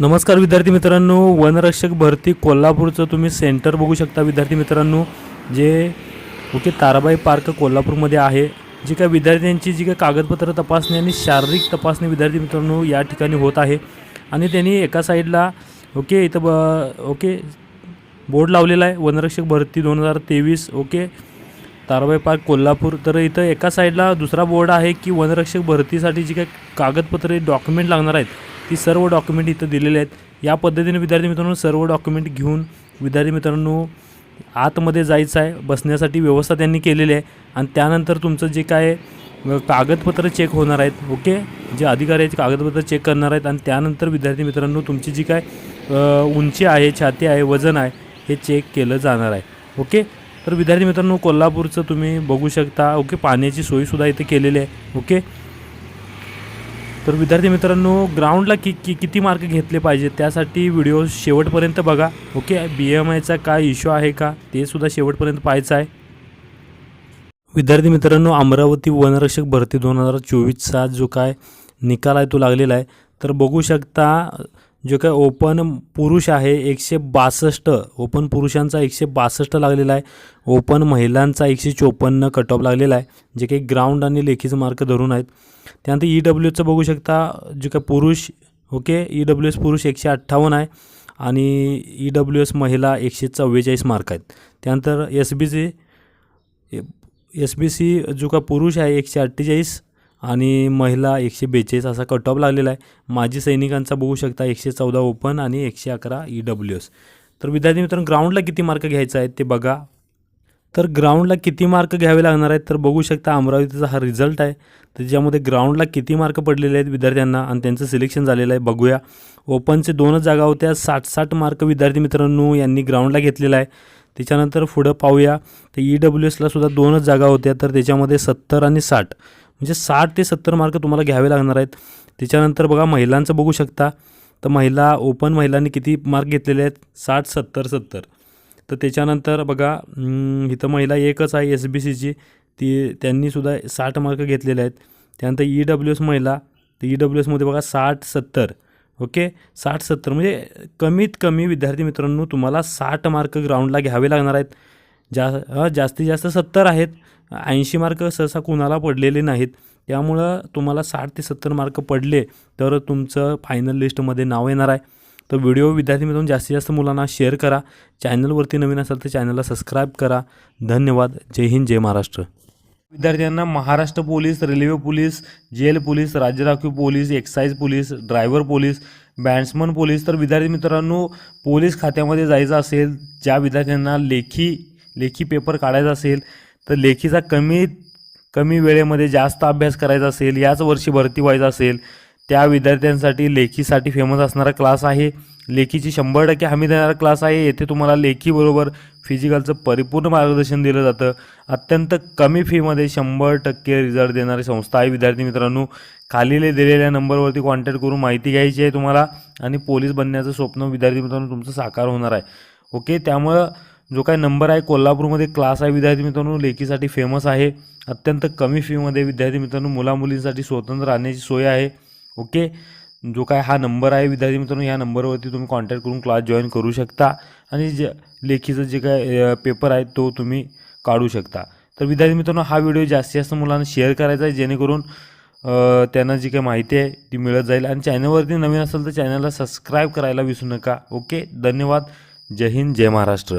नमस्कार विद्यार्थी मित्रांनो वनरक्षक भरती कोल्हापूरचं तुम्ही सेंटर बघू शकता विद्यार्थी मित्रांनो जे ओके ताराबाई पार्क कोल्हापूरमध्ये आहे. जी काय विद्यार्थ्यांची जी काय कागदपत्र तपासणी आणि शारीरिक तपासणी विद्यार्थी मित्रांनो या ठिकाणी होत आहे. आणि त्यांनी एका साईडला ओके इथं ब ओके बोर्ड लावलेला आहे वनरक्षक भरती दोन हजार तेवीस ओके ताराबाई पार्क कोल्हापूर. तर इथं एका साईडला दुसरा बोर्ड आहे की वनरक्षक भरतीसाठी जी काय कागदपत्रे डॉक्युमेंट लागणार आहेत ती सर्व डॉक्युमेंट इथं दिलेले आहेत. या पद्धतीने विद्यार्थी मित्रांनो सर्व डॉक्युमेंट घेऊन विद्यार्थी मित्रांनो आतमध्ये जायचं आहे. बसण्यासाठी व्यवस्था त्यांनी केलेली आहे. आणि त्यानंतर तुमचं जे काय कागदपत्र चेक होणार आहेत ओके जे अधिकारी आहेत कागदपत्र चेक करणार आहेत. आणि त्यानंतर विद्यार्थी मित्रांनो तुमची जी काय उंची आहे छाती आहे वजन आहे हे चेक केलं जाणार आहे ओके तर विद्यार्थी मित्रांनो कोल्हापूरचं तुम्ही बघू शकता ओके पाण्याची सोयीसुद्धा इथे केलेली आहे ओके तर विद्यार्थी मित्रांनो ग्राउंडला कि कि किती मार्क घेतले पाहिजे त्यासाठी व्हिडिओ शेवटपर्यंत बघा. ओके बी एम आयचा काय इश्यू आहे का? ते सुद्धा शेवटपर्यंत पाहायचं आहे. विद्यार्थी मित्रांनो अमरावती वनरक्षक भरती दोन हजार चोवीसचा जो काय निकाल आहे तो लागलेला आहे. तर बघू शकता जो काय ओपन पुरुष आहे एकशे बासष्ट. ओपन पुरुषांचा एकशे बासष्ट लागलेला आहे. ओपन महिलांचा एकशे चोपन्न कट ऑफ लागलेला आहे. जे काही ग्राउंड आणि लेखीचं मार्क धरून आहेत. त्यानंतर ई डब्ल्यू एचं बघू शकता जे काय पुरुष ओके ई डब्ल्यू एस पुरुष एकशे अठ्ठावन्न आहे आणि ई डब्ल्यू एस महिला एकशे चव्वेचाळीस मार्क आहेत. त्यानंतर S B C S B C जो का पुरुष आहे एकशे अठ्ठेचाळीस. आणि महिला एकशे बेचाळीस असा कट ऑफ लागलेला आहे. माजी सैनिकांचा बघू शकता एकशे चौदा ओपन आणि एकशे अकरा ई डब्ल्यू एस तर विद्यार्थी मित्रांनो ग्राउंडला किती मार्क घ्यायचा आहे ते बघा. तर ग्राउंडला किती मार्क घ्यावे लागणार आहेत तर बघू शकता अमरावतीचा हा रिझल्ट आहे. त्याच्यामध्ये ग्राउंडला किती मार्क पडलेले आहेत विद्यार्थ्यांना आणि त्यांचं सिलेक्शन झालेलं आहे. बघूया. ओपनचे दोनच जागा होत्या. साठ साठ मार्क विद्यार्थी मित्रांनो यांनी ग्राउंडला घेतलेला आहे. त्याच्यानंतर पुढं पाहूया. तर ई डब्ल्यू एसला सुद्धा दोनच जागा होत्या. तर त्याच्यामध्ये सत्तर आणि साठ. म्हणजे साठ ते सत्तर मार्क तुम्हाला घ्यावे लागणार आहेत. त्याच्यानंतर बघा महिलांचं बघू शकता. तर महिला ओपन महिलांनी किती मार्क घेतलेले आहेत? साठ सत्तर सत्तर. तर त्याच्यानंतर बघा इथं महिला एकच आहे एस बी सीची. ती त्यांनीसुद्धा साठ मार्क घेतलेले आहेत. त्यानंतर ई डब्ल्यू एस महिला. तर ई डब्ल्यू एसमध्ये बघा साठ सत्तर. ओके? साठ सत्तर. म्हणजे कमीत कमी विद्यार्थी मित्रांनो तुम्हाला साठ मार्क ग्राउंडला घ्यावे लागणार आहेत. जा जास्तीत जास्त सत्तर आहेत. ऐंशी मार्क सहसा कुणाला पडलेले नाहीत. त्यामुळं तुम्हाला साठ ते सत्तर मार्क पडले तर तुमचं फायनल लिस्टमध्ये नाव येणार आहे. तर व्हिडिओ विद्यार्थी मित्रांनो जास्तीत जास्त मुलांना शेअर करा. चॅनलवरती नवीन असाल तर चॅनलला सबस्क्राईब करा. धन्यवाद. जय हिंद जय महाराष्ट्र. विद्यार्थ्यांना Maharashtra police railway police jail police राज्य राखीव police excise police driver police batsman police. तर विद्यार्थी मित्रांनो पोलीस खात्यामध्ये जायचं असेल ज्या विद्यार्थ्यांना लेखी लेखी पेपर काढायचा असेल तर लेखीचा कमीत कमी वेळेमध्ये जास्त अभ्यास करायचा असेल याच वर्षी भरती व्हायचं असेल त्या विद्यार्थ्यांसाठी लेखीसाठी फेमस असणारा क्लास आहे. लेखीची शंभर टक्के हमी देणारा क्लास आहे. येथे तुम्हाला लेखीबरोबर फिजिकलचं परिपूर्ण मार्गदर्शन दिलं जातं. अत्यंत कमी फीमध्ये शंभर टक्के रिझल्ट देणारी संस्था आहे. विद्यार्थी मित्रांनो खालीले दिलेल्या नंबरवरती कॉन्टॅक्ट करून माहिती घ्यायची आहे तुम्हाला आणि पोलीस बनण्याचं स्वप्न विद्यार्थी मित्रांनो तुमचं साकार होणार आहे. ओके त्यामुळं जो काही नंबर आहे कोल्हापूरमध्ये क्लास आहे विद्यार्थी मित्रांनो लेखीसाठी फेमस आहे. अत्यंत कमी फीमध्ये विद्यार्थी मित्रांनो मुलामुलींसाठी स्वतंत्र राहण्याची सोय आहे. ओके जो काय हा नंबर आहे विद्यार्थी मित्रांनो या नंबरवरती तुम्ही कॉन्टॅक्ट करून क्लास जॉईन करू शकता. आणि जे लेखीचं जे काय पेपर आहे तो तुम्ही काढू शकता. तर विद्यार्थी मित्रांनो हा व्हिडिओ जास्तीत जास्त मुलांना शेअर करायचा आहे जेणेकरून त्यांना जी काही माहिती आहे ती मिळत जाईल. आणि चॅनलवरती नवीन असेल तर चॅनलला सबस्क्राईब करायला विसरू नका. ओके धन्यवाद. जय हिंद जय महाराष्ट्र.